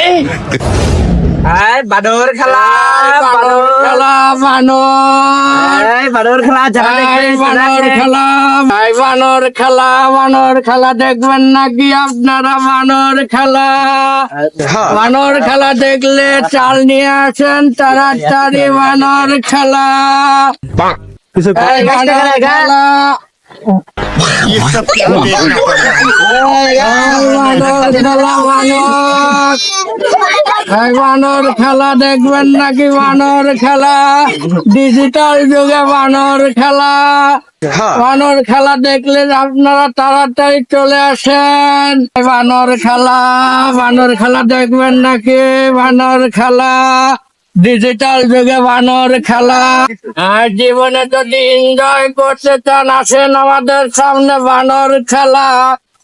এই বাদর খেলা বাদর খেলা বানর এই বাদর খেলা যারা এই দেখবে তারা বানর দেখবে। খেলা এই বানর খেলা বানর খেলা দেখবেন নাকি আপনারা বানর খেলা বানর খেলা দেখলে চাল নিয়ে আসেন তাড়াতাড়ি বানর খেলা এই বানর খেলা ये सब क्या देखना पड़ रहा है এই বানর খেলা বানর খেলা দেখবেন নাকি বানর খেলা? ডিজিটাল যুগে বানর খেলা। বানর খেলা দেখলে আপনারা তাড়াতাড়ি চলে আসেন। বানর খেলা বানর খেলা দেখবেন নাকি বানর খেলা? ডিজিটাল যুগে বানর খেলা। আর জীবনে যদি এনজয় করতে চান আসেন আমাদের সামনে বানর খেলা।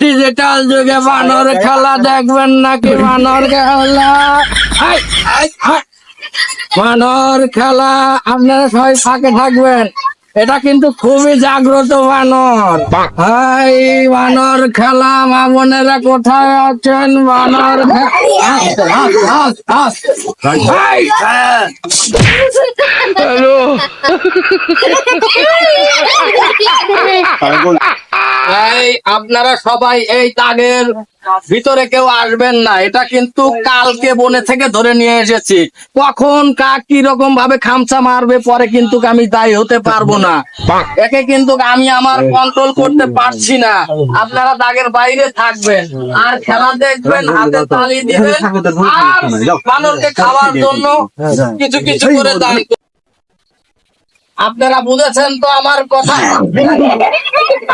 ডিজিটাল যুগে বানর খেলা দেখবেন নাকি বানর খেলা। বানর খেলা আপনারা সবাই ফাঁকে থাকবেন। এটা কিন্তু খুবই জাগ্রত বানর। হাই বানর খেলা মা বোনেরা কোথায় আছেন? বানর হ্যাঁ। এই আপনারা সবাই এই দাগের ভিতরে কেউ আসবেন না। এটা কিন্তু কালকে বনে থেকে ধরে নিয়ে এসেছি। কখন কাক কি রকম ভাবে খামচা মারবে পরে কিন্তু আমি দায়ী হতে পারব না। একে কিন্তু আমি আমার কন্ট্রোল করতে পারছি না। আপনারা দাগের বাইরে থাকবেন। আর খেলা দেখবেন হাতে তালি দিবেন। আর বানরকে খাওয়ার জন্য কিছু কিছু করে দান আপনারা বুঝেছেন তো আমার কথা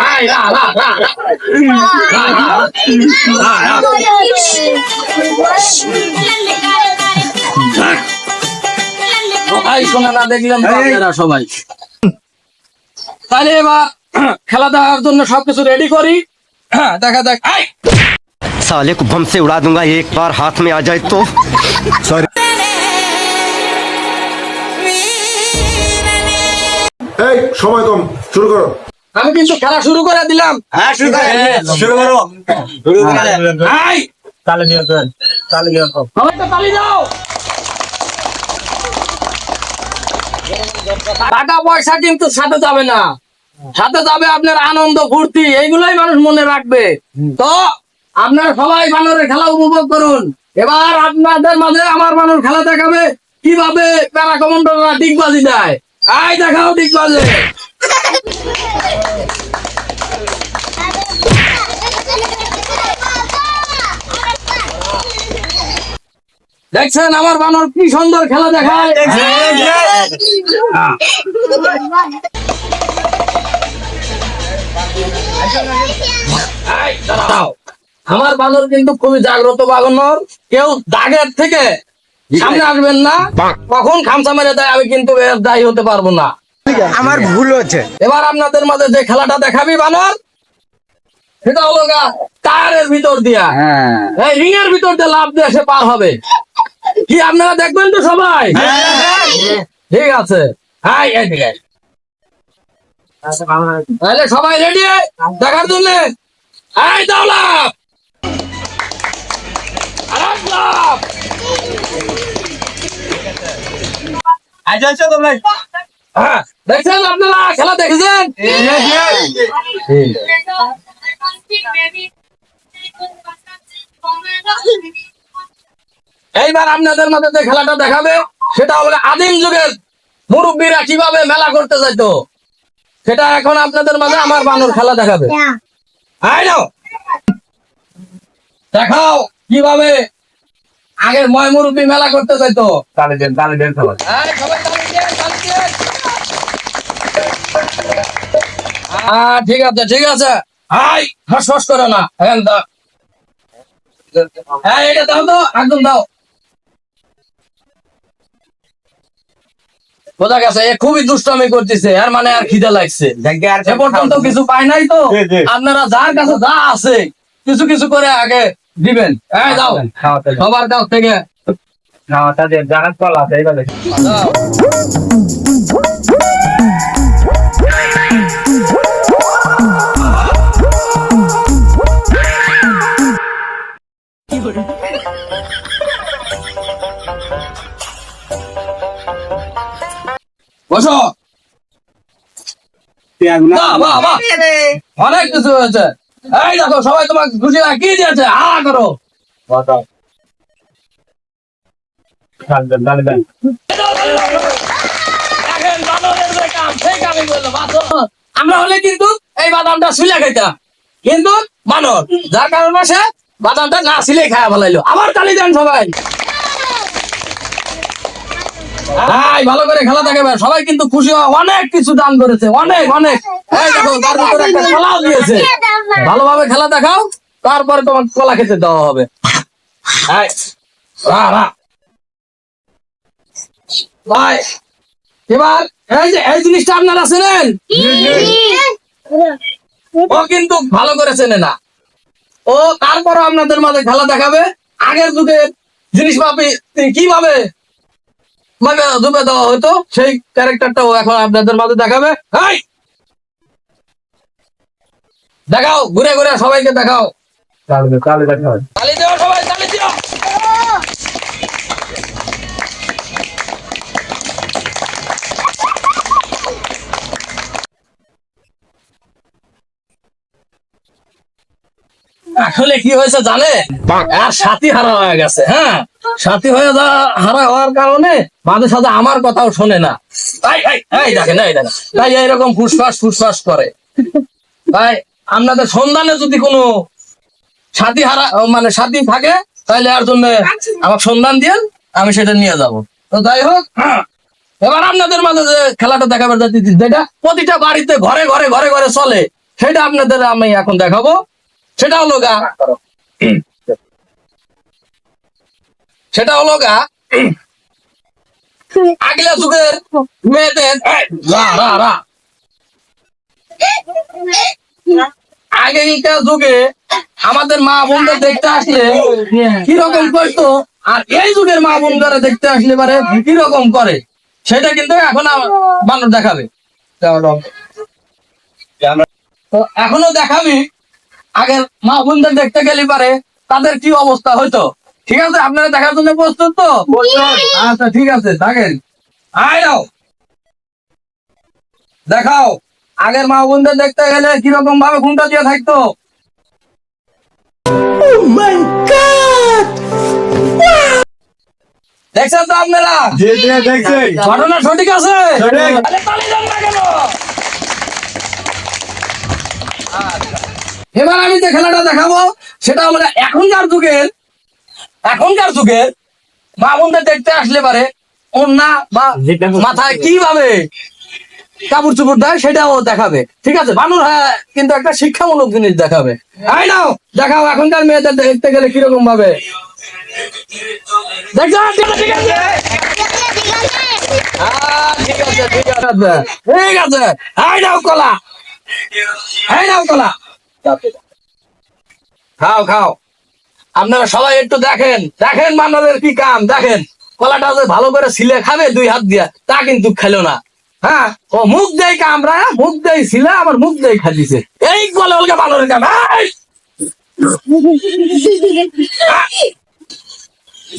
আয়, রা, রা, রা, রা। সবাই শোনা না দেখলেন তো আপনারা সবাই তাহলে এবার খেলা দেওয়ার জন্য সবকিছু রেডি করি হ্যাঁ, দেখা দেখ আয় साले को बम से उड़ा दूंगा एक बार हाथ में आ जाए तो এই সময় কম শুরু করো। আমি কিন্তু খেলা শুরু করে দিলাম। হ্যাঁ শুরু করো শুরু করো। শুরু করো আয় তালে আসবেন তালে আসো। সবাই তো তালি দাও! টাকা পয়সা কিন্তু সাথে যাবে না। সাথে যাবে আপনার আনন্দ ফুর্তি এইগুলাই মানুষ মনে রাখবে। তো আপনারা সবাই বানরের খেলা উপভোগ করুন। এবার আপনাদের মাঝে আমার মানুষ খেলা দেখাবে। কীভাবে প্যারা কমান্ডাররা ডিগবাজি দেয়। আয় দেখাও ডিগবাজি দেখছেন আমার বানর কি সুন্দর খেলা দেখায়। এই, আমার বানর কিন্তু খুবই জাগ্রত বানর। কেউ দাগের থেকে সামনে আসবেন না কখন খামসা মেরে দেয় আমি কিন্তু দায়ী হতে পারব না। আমার ভুল হচ্ছে। এবার আপনাদের মাঝে যে খেলাটা দেখাবি বানর? সেটা হলো টায়ারের ভিতর দিয়া। এই রিং এর ভিতর দিয়ে লাভ দিয়ে সে পার হবে। কি আপনারা দেখবেন তো সবাই? ঠিক আছে। হ্যাঁ ঠিক আছে। তাহলে সবাই রেডি দেখার জন্য? এই দাও লাভ লাভ তোমরা হ্যাঁ দেখছেন আপনারা? খেলা দেখেছেন? এইবার আপনাদের মধ্যে যে খেলাটা দেখাবে সেটা হলো আদিম যুগের মুরব্বীরা কীভাবে মেলা করতে যাইতো। সেটা এখন আপনাদের মাঝে আমার বানর খেলা দেখাবে। দেখাও কীভাবে আগের ময় মুরব্বী মেলা করতে চাইতো তালে দেন তালে দেন সবাই। হ্যাঁ ঠিক আছে ঠিক আছে। হাই হাস হাস করে না। হ্যাঁ দাও। হ্যাঁ এটা দাও তো একদম দাও। বোঝা গেছে এ খুবই দুষ্টামি করতেছে আর মানে আর খিদে লাগছে। এ পর্যন্ত কিছু পাই নাই তো। আপনারা যার কাছে যা আছে কিছু কিছু করে আগে দিবেন। হ্যাঁ দাও। সবার দাও থেকে। না তাদের জাহাজ কল আছে এইভাবে। বসো। অনেক কিছু হয়েছে। এই দেখো, সবাই তোমাকে খুশি কি দিয়েছে? করো। আমরা হলে কিন্তু এই বাদামটা শুলে খাইতাম। কিন্তু বানর যার কারণে সে বাদামটা না ছিলে খায়া ফেলাইলো। আবার তালি দেন সবাই। হাই ভালো করে খেলা দেখাবে সবাই কিন্তু খুশি হওয়া অনেক কিছু দান করেছে অনেক অনেক। এই দেখো তার ভিতরে একটা কলাও দিয়েছে। ভালোভাবে খেলা দেখাও তারপরে তোমার কলা খেতে দেওয়া হবে। ভাই, এবার এই যে এই জিনিসটা আপনারা চেনেন? ও কিন্তু ভালো করে চেনে না। ও তারপরও আপনাদের মাঝে খেলা দেখাবে। আগের যুগের জিনিস ভাবে কীভাবে মানে ডুবে দেওয়া হতো সেই ক্যারেক্টারটাও এখন আপনাদের মাঝে দেখাবে। দেখাও ঘুরে ঘুরে সবাইকে দেখাও। তালি দিও সবাই তালি দিও! আসলে কি হয়েছে জানে আর সাথী হারা হয়ে গেছে হ্যাঁ? সাথী হয়ে যা হারা হওয়ার কারণে মাঝে সাথে আমার কথাও শোনে না। তাই তাই এইরকম ফুসফাস ফুসফাস করে। তাই আপনাদের সন্ধানে যদি কোনো সাথী হারা মানে সাথী থাকে তাহলে আর জন্য আমার সন্ধান দিয়ে আমি সেটা নিয়ে যাব। তো যাই হোক হ্যাঁ, এবার আপনাদের মাঝে যে খেলাটা দেখাবার যাচ্ছি যেটা প্রতিটা বাড়িতে ঘরে ঘরে ঘরে ঘরে চলে সেটা আপনাদের আমি এখন দেখাবো। সেটা হলো গা সেটা হলো গা, আগলা যুগের মেয়েদের। আগেকার যুগে আমাদের মা বোনদের দেখতে আসলে কীরকম করতো, আর এই যুগের মা বোনদের দেখতে আসলে পারে কীরকম করে, সেটা কিন্তু এখন মানুষ দেখাবে তো এখনও দেখাবি, আগের মা বোনদের দেখতে গেলে পারে তাদের কি অবস্থা হইতো ঠিক আছে? আপনারা দেখার জন্য প্রস্তুত তো? আচ্ছা ঠিক আছে থাকেন। আয় দেখাও। আগের মা বোনদের দেখতে গেলে কীরকম ভাবে ঘুমটা দিয়ে থাকতো? দেখছেন তো আপনারা? ঘটনা সঠিক আছে? আচ্ছা। এবার আমি যে খেলাটা দেখাবো সেটা হলো এখনকার যুগের এখনকার যুগে মা বোনদের দেখতে আসলে পারে অন্যা বা মাথায় কীভাবে কাপড় চুপড় দেয় সেটাও দেখাবে। ঠিক আছে বানুর হ্যাঁ কিন্তু একটা শিক্ষামূলক জিনিস দেখাবে। আই নাও দেখাও এখনকার মেয়েদের দেখতে গেলে কীরকম ভাবে। দেখছ? ঠিক আছে ঠিক আছে ঠিক আছে ঠিক আছে। এই নাও কলা। এই নাও কলা। খাও খাও। আপনারা সবাই একটু দেখেন। দেখেন মানবের কি কাম, দেখেন। কলাটা যে ভালো করে ছিলে খাবে, দুই হাত দিয়া, তা কিন্তু খেলো না। হ্যাঁ? ও মুখ দেয় কামরা মুখ দেয় ছিলে, আবার মুখ দেয় খাদিছে এই বলে ওলকে বানরের এই!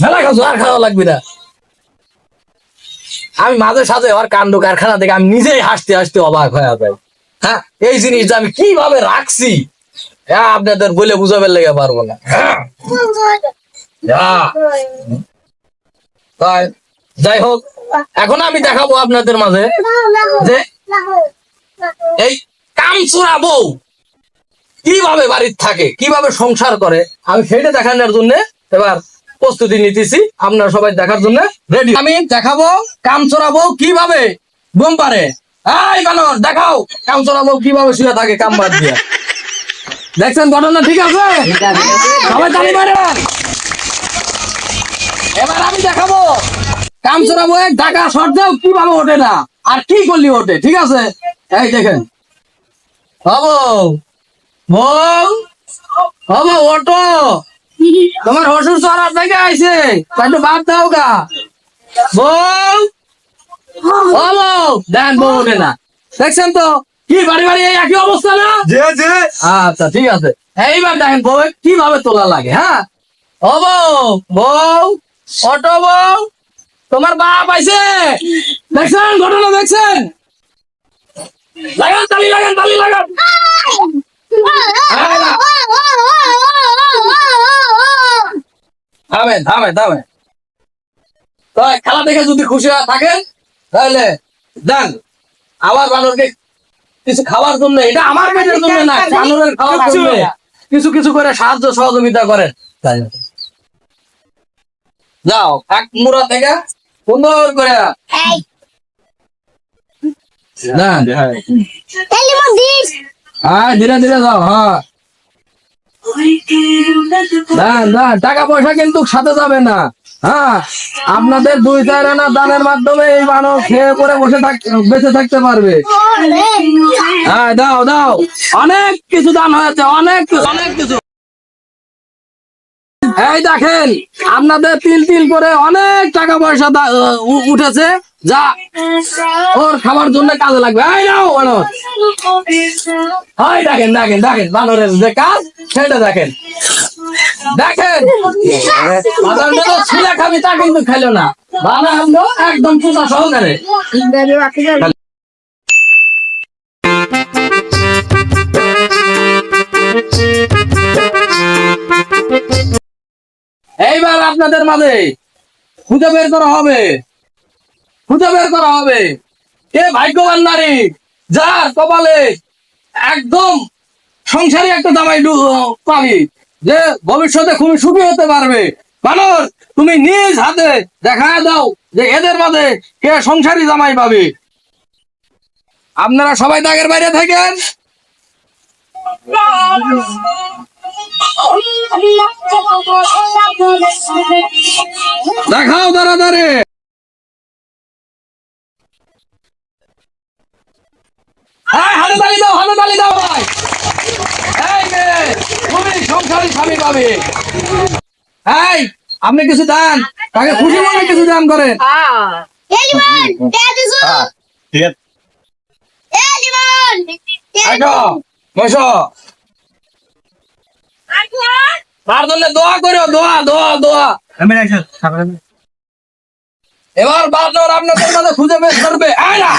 মেলা খাচ্ছ, আর খাওয়া লাগবে না। আমি মাঝে সাঝে ওর কাণ্ড কারখানা থেকে আমি নিজেই হাসতে হাসতে অবাক হয়ে যাই। হ্যাঁ? এই জিনিসটা আমি কীভাবে রাখছি? হ্যাঁ আপনাদের বলে বুঝাবে লেগে পারব না। হ্যাঁ, হ্যাঁ। তাই যাই হোক এখন আমি দেখাবো আপনাদের মাঝে যে এই কামচুরা বউ কীভাবে বাড়ির থাকে কীভাবে সংসার করে আমি সেটা দেখানোর জন্য এবার প্রস্তুতি নিতেছি। আপনারা সবাই দেখার জন্য রেডি আমি দেখাবো কামচোরা বউ কীভাবে ঘুম পারে দেখাও কামচোরা বউ কীভাবে শুয়ে থাকে কাম বাদ দিয়ে। দেখছেন ঘটনা ঠিক আছে? সবাই তালি মারেন এবার আমি দেখাবো। কামচোরা এক ঢাকা শর্তেও কীভাবে ওঠে না? আর কি করলি ওঠে? ঠিক আছে? এই দেখেন। হব বউ হব ওটো তোমার হসুর চড়ার থেকে আইছে। তা একটু বাদ দাও গা। বউ হলো দেন বউ ওঠে না। দেখছেন তো? কি বাড়ি বাড়ি এই একই অবস্থা না? জি জি আচ্ছা ঠিক আছে। এইবার দেখেন বউ কীভাবে তোলা লাগে হ্যাঁ? ও বউ বউ অটো বউ তোমার বাপ আইছে। দেখছেন ঘটনা দেখছেন? লাগান তালি লাগান তালি লাগান। থামেন থামেন থামেন। খেলা দেখে যদি খুশি হয়ে থাকেন তাহলে দেন। আবার বানরকে কিছু খাওয়ার জন্য এটা আমার পেটের জন্য না বানরের খাওয়ার জন্য। কিছু কিছু করে সাহায্য সহযোগিতা করেন। তাই যাও এক মুড়া থেকে সুন্দর করে। হ্যাঁ ধীরে ধীরে যাও হ্যাঁ। টাকা পয়সা কিন্তু সাথে যাবে না। হ্যাঁ আপনাদের দুই চার আনা দানের মাধ্যমে এই মানুষ খেয়ে পরে বসে বেঁচে থাকতে পারবে। হ্যাঁ দাও দাও। অনেক কিছু দান হয়েছে, অনেক কিছু অনেক কিছু। এই দেখেন, আপনাদের তিল তিল করে অনেক টাকা পয়সা উঠেছে। যা। ওর খাবার জন্য কাজে লাগবে। এই নাও, বানর। হয় দেখেন দেখেন দেখেন, বানরের যে কাজ, সেটা দেখেন। দেখেন। তো ছিলা খাবি, তা কিন্তু খেলো না। তো একদম চুলা সহকারে। এইবার আপনাদের মাঝে খুঁজে বের করা হবে। খুঁজে বের করা হবে। কে ভাগ্যবান নারী, যার কপালে একদম সংসারী একটা জামাই ডু- পাবি যে ভবিষ্যতে খুবই সুখী হতে পারবে। মানুষ, তুমি নিজ হাতে দেখায় দাও যে এদের মাঝে কে সংসারী জামাই পাবে। আপনারা সবাই দাগের বাইরে থাকেন। দেখাও তাড়াতাড়ি। এই, দাও হাতে দাও ভাই। এই মেয়ে, তুমি সংসারী স্বামী পাবে। এই আপনি কিছু দেন? তাকে খুশি মনে কিছু দান করেন। দোয়া করো দোয়া দোয়া দোয়া। এবার বাদর আপনাদের মাঝে খুঁজে বের করবে। আয় না।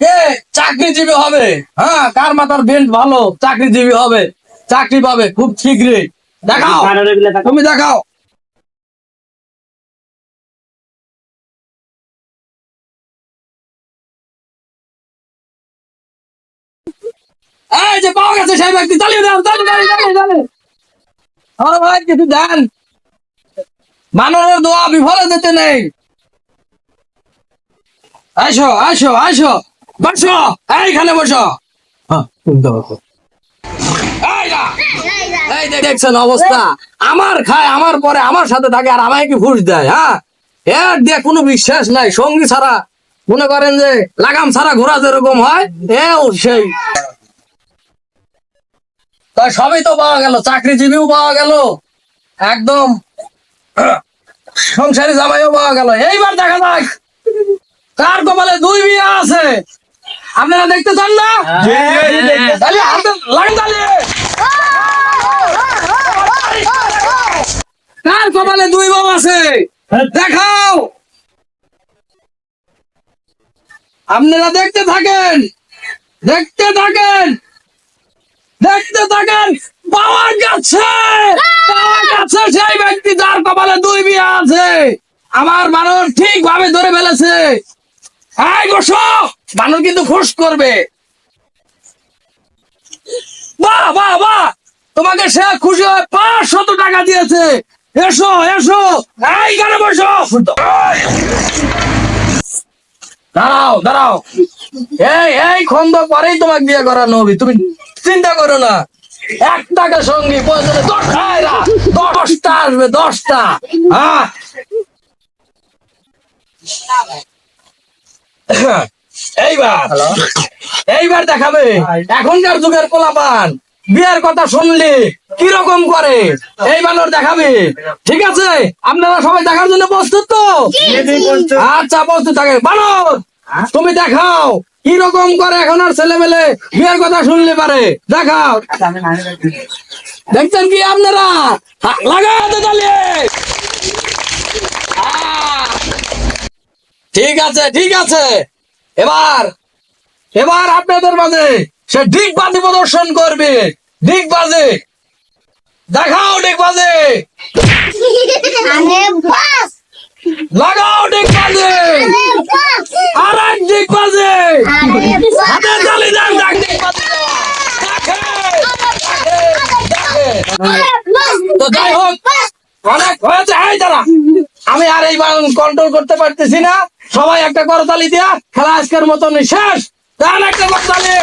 কে চাকরিজীবী হবে? হ্যাঁ কার মাথার বেল্ট ভালো? চাকরিজীবী হবে। চাকরি পাবে খুব শীঘ্রই। দেখাও। তুমি দেখাও। এই যে পাওয়া গেছে সেই ব্যক্তি চালিয়ে ভাই কিছু দেন। মানবের দোয়া বিফলে যেতে নেই। আসো আসো আসো বসো এইখানে বসো। হ্যাঁ, দেখছেন অবস্থা? আমার খায় আমার পরে আমার সাথে থাকে আর কি ঘুষ দেয় হ্যাঁ? এর দিয়ে কোনো বিশ্বাস নাই সঙ্গী ছাড়া। মনে করেন যে লাগাম ছাড়া ঘোরা যেরকম হয় এও সেই। সবই তো পাওয়া গেল চাকরিজীবীও পাওয়া গেল একদম। সংসারী জামাইও পাওয়া গেল। এইবার দেখা যাক কার কপালে দুই বিয়ে আছে? আপনারা দেখতে চান না? তাহলে হাতে লাগে তাহলে কার কপালে দুই বউ আছে? দেখাও। আপনারা দেখতে থাকেন। দেখতে থাকেন। দেখতে থাকেন। পাওয়া গেছে। পাওয়া গেছে সেই ব্যক্তি যার কপালে দুই বিয়ে আছে। আমার মানুষ ঠিক ভাবে ধরে ফেলেছে। এই বসো। মানুষ কিন্তু খুশ করবে। বাহ বাহ বাহ! তোমাকে সে খুশি হয়ে পাঁচশত টাকা দিয়েছে। এসো এসো। এইখানে বসো। দাঁড়াও দাঁড়াও। এই এই খন্দ পরেই তোমাকে বিয়ে করানো হবে তুমি চিন্তা করো না। এক টাকা সঙ্গী প্রয়োজনে দশটা দশটা আসবে, দশটা। হ্যাঁ। এইবার এইবার দেখাবে। এখনকার যুগের পোলাপান বিয়ের কথা শুনলি কীরকম করে? এই বানর দেখাবে। ঠিক আছে? আপনারা সবাই দেখার জন্য প্রস্তুত তো? আচ্ছা প্রস্তুত থাকে। বানর তুমি দেখাও কি রকম করে এখন আর ছেলে মেলে বিয়ের কথা শুনলে পারে? দেখাও। দেখছেন কি আপনারা? হা- লাগাও তো তাহলে আহ! ঠিক আছে ঠিক আছে। এবার এবার আপনাদের মাঝে সে ডিগবাজি প্রদর্শন করবে। ডিগবাজি। দেখাও ডিগবাজি। লাগাও ডিগবাজি। আর এক ডিগবাজি। হাতে তালি দেন। তো যাই হোক অনেক হয়েছে এই দাঁড়া। আমি আর এই কন্ট্রোল করতে পারতেছি না। সবাই একটা করতালি দিয়া খেলা আজকের মতন শেষ। একটা করতালি।